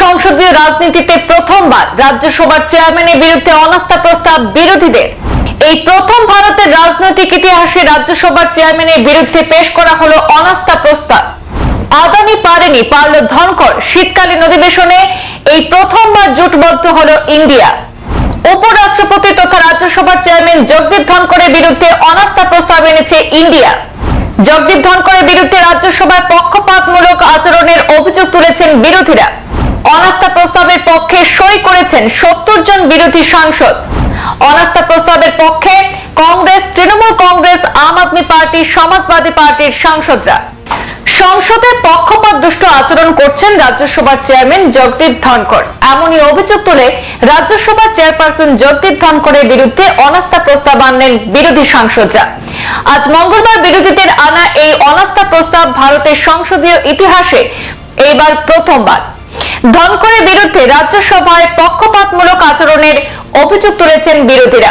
সংসদীয় রাজনীতিতে প্রথমবার রাজ্যসভার চেয়ারম্যানের বিরুদ্ধে অনাস্থা প্রস্তাব বিরোধীদের। এই প্রথম ভারতের রাজনৈতিক ইতিহাসে রাজ্যসভার চেয়ারম্যানের বিরুদ্ধে পেশ করা হলো অনাস্থা প্রস্তাব। আদানি পারেনি, পারল ধনকর শীতকালীন অধিবেশনে এই প্রথমবার জোটবদ্ধ হলো ইন্ডিয়া। উপরাষ্ট্রপতি তথা রাজ্যসভার চেয়ারম্যান জগদীপ ধনকরের বিরুদ্ধে অনাস্থা প্রস্তাব এনেছে ইন্ডিয়া। জগদীপ ধনকরের বিরুদ্ধে রাজ্যসভায় পক্ষপাতমূলক আচরণের অভিযোগ তুলেছেন বিরোধীরা। অনাস্থা প্রস্তাবের পক্ষে সই করেছেন সত্তর জন বিরোধী সাংসদ। অনাস্থা প্রস্তাবের পক্ষে কংগ্রেস, তৃণমূল কংগ্রেস, আম আদমি পার্টি, সমাজবাদী পার্টির সাংসদরা। সংসদে পক্ষপাত দুষ্ট আচরণ করছেন রাজ্যসভার চেয়ারম্যান জগদীপ ধনকর এমনই অভিযোগ তুলে রাজ্যসভার চেয়ারপারসন জগদীপ ধনকরের বিরুদ্ধে অনাস্থা প্রস্তাব আনলেন বিরোধী সাংসদরা। আজ মঙ্গলবার বিরোধীদের আনা এই অনাস্থা প্রস্তাব ভারতের সংসদীয় ইতিহাসে এইবার প্রথমবার। ধনকরের বিরুদ্ধে রাজ্যসভায় পক্ষপাতমূলক আচরণের অভিযোগ তুলেছেন বিরোধীরা।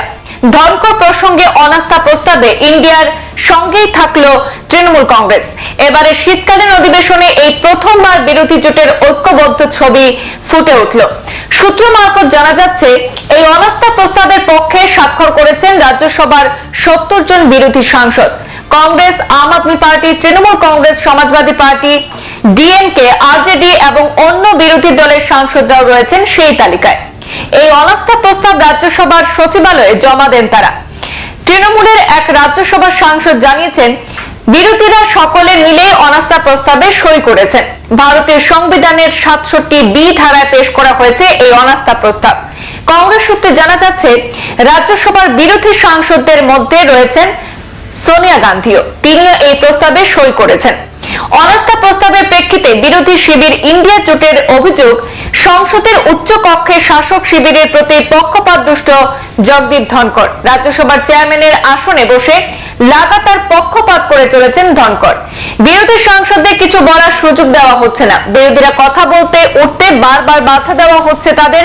ধনকর প্রসঙ্গে অনাস্থা প্রস্তাবে ইন্ডিয়ার সঙ্গেই থাকল তৃণমূল কংগ্রেস। এবারে শীতকালীন অধিবেশনে এই প্রথমবার বিরোধী জোটের ঐক্যবদ্ধ ছবি ফুটে উঠল। সূত্র মারফত জানা যাচ্ছে, এই অনাস্থা প্রস্তাবের পক্ষে স্বাক্ষর করেছেন রাজ্যসভার সত্তর জন বিরোধী সাংসদ। Congress, Aam Aadmi Party, Trinamool Congress, Samajwadi Party DMK RJD এবং অন্য বিরোধী দলের সাংসদরাও রয়েছেন সেই তালিকায়। এই অনাস্থা প্রস্তাব রাজ্যসভার সচিবালয়ে জমা দেন তারা। তৃণমূলের এক রাজ্যসভার সাংসদ জানিয়েছেন, বিরোধীরা সকলে মিলে অনাস্থা প্রস্তাবে সই করেছেন। ভারতের সংবিধানের সাতষট্টি বি ধারায় পেশ করা হয়েছে এই অনাস্থা প্রস্তাব। কংগ্রেস সূত্রে জানা যাচ্ছে, রাজ্যসভার বিরোধী সাংসদদের মধ্যে রয়েছেন সোনিয়া গান্ধীও। তিনিও এই প্রস্তাবে সই করেছেন। অনাস্থা প্রস্তাবের প্রেক্ষিতে বিরোধী শিবির ইন্ডিয়া জোটের অভিযোগ, সংসদের উচ্চ কক্ষে শাসক শিবিরের প্রতি পক্ষপাত দুষ্ট জগদীপ ধনকর রাজ্যসভার চেয়ারম্যানের আসনে বসে লাগাতার পক্ষপাত করে চলেছেন ধনকর। বিরোধী সাংসদদের কিছু বলার সুযোগ দেওয়া হচ্ছে না। বিরোধীরা কথা বলতে, উঠতে বারবার বাধা দেওয়া হচ্ছে তাদের।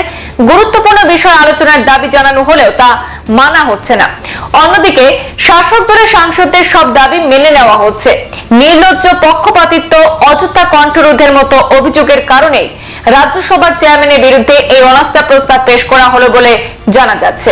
গুরুত্বপূর্ণ বিষয় আলোচনার দাবি জানানো হলেও তা মানা হচ্ছে না। অন্যদিকে, শাসক দলের সাংসদদের সব দাবি মেনে নেওয়া হচ্ছে। নির্লজ্জ পক্ষপাতিত্ব, অযথা কণ্ঠরোধের মতো অভিযোগের কারণে রাজ্যসভার চেয়ারম্যানের বিরুদ্ধে এই অনাস্থা প্রস্তাব পেশ করা হলো বলে জানা যাচ্ছে।